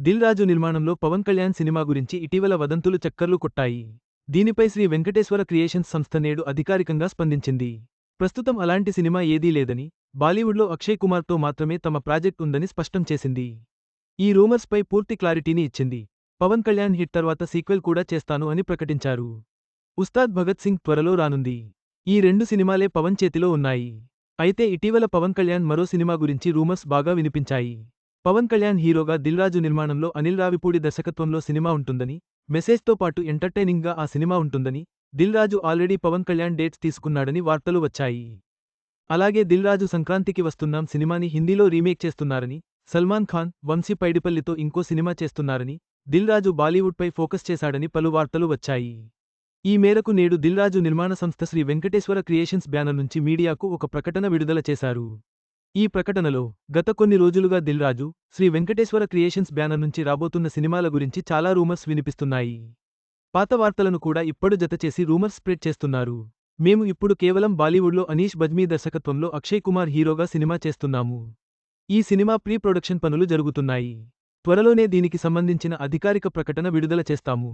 దిల్ రాజు నిర్మాణంలో పవన్ కళ్యాణ్ సినిమా గురించి ఇటీవల వదంతులు చక్కర్లు కొట్టాయి. దీనిపై శ్రీ వెంకటేశ్వర క్రియేషన్స్ సంస్థ నేడు అధికారికంగా స్పందించింది. ప్రస్తుతం అలాంటి సినిమా ఏదీ లేదని బాలీవుడ్లో అక్షయ్ కుమార్తో మాత్రమే తమ ప్రాజెక్ట్ ఉందని స్పష్టం చేసింది. ఈ రూమర్స్పై పూర్తి క్లారిటీని ఇచ్చింది. పవన్ కళ్యాణ్ హిట్ తర్వాత సీక్వెల్ కూడా చేస్తాను అని ప్రకటించారు. ఉస్తాద్ భగత్ సింగ్ త్వరలో రానుంది. ఈ రెండు సినిమాలే పవన్ చేతిలో ఉన్నాయి. అయితే ఇటీవల పవన్ కళ్యాణ్ మరో సినిమా గురించి రూమర్స్ బాగా వినిపించాయి. పవన్ కళ్యాణ్ హీరోగా దిల్రాజు నిర్మాణంలో అనిల్ రావిపూడి దర్శకత్వంలో సినిమా ఉంటుందని మెసేజ్తో పాటు ఎంటర్టైనింగ్గా ఆ సినిమా ఉంటుందని దిల్ రాజు ఆల్రెడీ పవన్ కళ్యాణ్ డేట్స్ తీసుకున్నాడని వార్తలు వచ్చాయి. అలాగే దిల్ రాజు సంక్రాంతికి వస్తున్నాం సినిమాని హిందీలో రీమేక్ చేస్తున్నారని సల్మాన్ ఖాన్ వంశీ పైడిపల్లితో ఇంకో సినిమా చేస్తున్నారని దిల్ రాజు బాలీవుడ్పై ఫోకస్ చేశాడని పలు వార్తలు వచ్చాయి. ఈ మేరకు నేడు దిల్ రాజు నిర్మాణ సంస్థ శ్రీ వెంకటేశ్వర క్రియేషన్స్ బ్యానర్ నుంచి మీడియాకు ఒక ప్రకటన విడుదల చేశారు. ఈ ప్రకటనలో గత కొన్ని రోజులుగా దిల్ రాజు శ్రీ వెంకటేశ్వర క్రియేషన్స్ బ్యానర్ నుంచి రాబోతున్న సినిమాల గురించి చాలా రూమర్స్ వినిపిస్తున్నాయి. పాత వార్తలను కూడా ఇప్పుడు జతచేసి రూమర్స్ స్ప్రెడ్ చేస్తున్నారు. మేము ఇప్పుడు కేవలం బాలీవుడ్లో అనీష్ బజ్మీ దర్శకత్వంలో అక్షయ్ కుమార్ హీరోగా సినిమా చేస్తున్నాము. ఈ సినిమా ప్రీ ప్రొడక్షన్ పనులు జరుగుతున్నాయి. త్వరలోనే దీనికి సంబంధించిన అధికారిక ప్రకటన విడుదల చేస్తాము.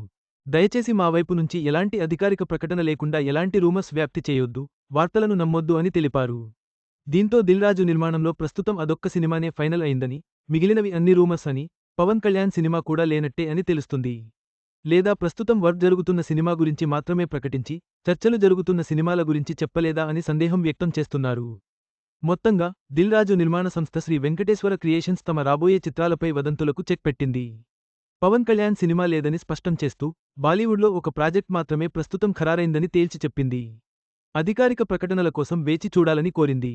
దయచేసి మా వైపు నుంచి ఎలాంటి అధికారిక ప్రకటన లేకుండా ఎలాంటి రూమర్స్ వ్యాప్తి చేయొద్దు వార్తలను నమ్మొద్దు అని తెలిపారు. దీంతో దిల్రాజు నిర్మాణంలో ప్రస్తుతం అదొక్క సినిమానే ఫైనల్ అయిందని మిగిలినవి అన్ని రూమర్స్ అని పవన్ కళ్యాణ్ సినిమా కూడా లేనట్టే అని తెలుస్తుంది. లేదా ప్రస్తుతం వర్క్ జరుగుతున్న సినిమా గురించి మాత్రమే ప్రకటించి చర్చలు జరుగుతున్న సినిమాల గురించి చెప్పలేదా అని సందేహం వ్యక్తం చేస్తున్నారు. మొత్తంగా దిల్రాజు నిర్మాణ సంస్థ శ్రీ వెంకటేశ్వర క్రియేషన్స్ తమ రాబోయే చిత్రాలపై వదంతులకు చెక్ పెట్టింది. పవన్ కళ్యాణ్ సినిమా లేదని స్పష్టం చేస్తూ బాలీవుడ్లో ఒక ప్రాజెక్ట్ మాత్రమే ప్రస్తుతం ఖరారైందని తేల్చి చెప్పింది. అధికారిక ప్రకటనల కోసం వేచి చూడాలని కోరింది.